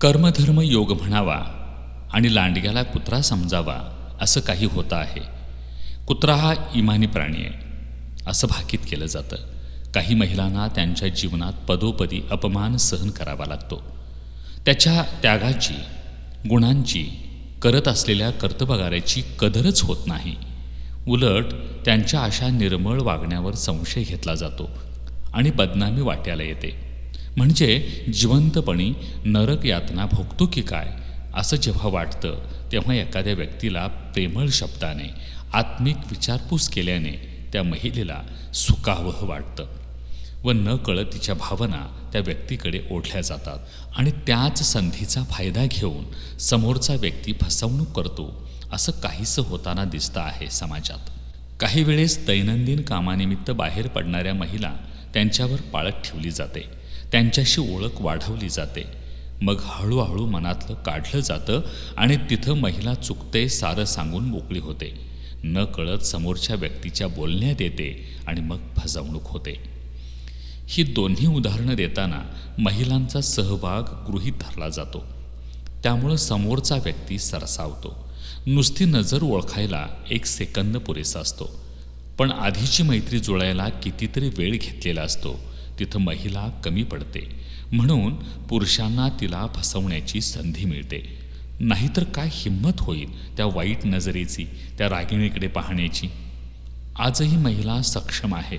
कर्मधर्म योग म्हणावा आणि लांडग्याला कुत्रा समजावा असं काही होतं आहे. कुत्रा हा इमानी प्राणी आहे. असं भाकीत केलं जातं. काही महिलांना त्यांच्या जीवनात पदोपदी अपमान सहन करावा लागतो. त्याच्या त्यागाची गुणांची करत असलेल्या कर्तबगाऱ्याची कदरच होत नाही. उलट त्यांच्या अशा निर्मळ वागण्यावर संशय घेतला जातो आणि बदनामी वाट्याला येते. म्हणजे जिवंतपणी नरक यातना भोगतो की काय? असं जेव्हा वाटतं तेव्हा एखाद्या व्यक्तीला प्रेमळ शब्दाने आत्मिक विचारपूस केल्याने त्या महिलेला सुखावह वाटतं व न कळत तिच्या भावना त्या व्यक्तीकडे ओढल्या जातात आणि त्याच संधीचा फायदा घेऊन समोरचा व्यक्ती फसवणूक करतो असं काहीसं होताना दिसतं आहे समाजात. काही वेळेस दैनंदिन कामानिमित्त बाहेर पडणाऱ्या महिला त्यांच्यावर पाळत ठेवली जाते. त्यांच्याशी ओळख वाढवली जाते. मग हळूहळू मनातलं काढलं जातं आणि तिथं महिला चुकते सारं सांगून मोकळी होते. न कळत समोरच्या व्यक्तीच्या बोलण्यात येते आणि मग फसवणूक होते. ही दोन्ही उदाहरणं देताना महिलांचा सहभाग गृहीत धरला जातो. त्यामुळं समोरचा व्यक्ती सरसावतो. नुसती नजर ओळखायला एक सेकंद पुरेसा असतो. पण आधीची मैत्री जुळायला कितीतरी वेळ घेतलेला असतो. तिथं महिला कमी पडते. म्हणून पुरुषांना तिला फसवण्याची संधी मिळते. नाहीतर काय हिंमत होईल त्या वाईट नजरेची त्या रागिणीकडे पाहण्याची? आजही महिला सक्षम आहे.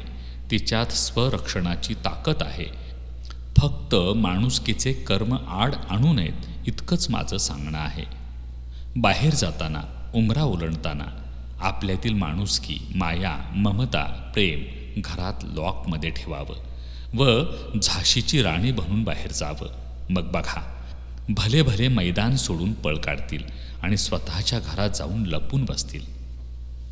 तिच्यात स्वरक्षणाची ताकद आहे. फक्त माणुसकीचे कर्म आड आणू नयेत इतकंच माझं सांगणं आहे. बाहेर जाताना उमरा ओलंडताना आपल्यातील माणुसकी माया ममता प्रेम घरात लॉकमध्ये ठेवावं. व झाशीची राणी बनून बाहेर जावं. मग बघा भले भले मैदान सोडून पळ काढतील आणि स्वतःच्या घरात जाऊन लपून बसतील.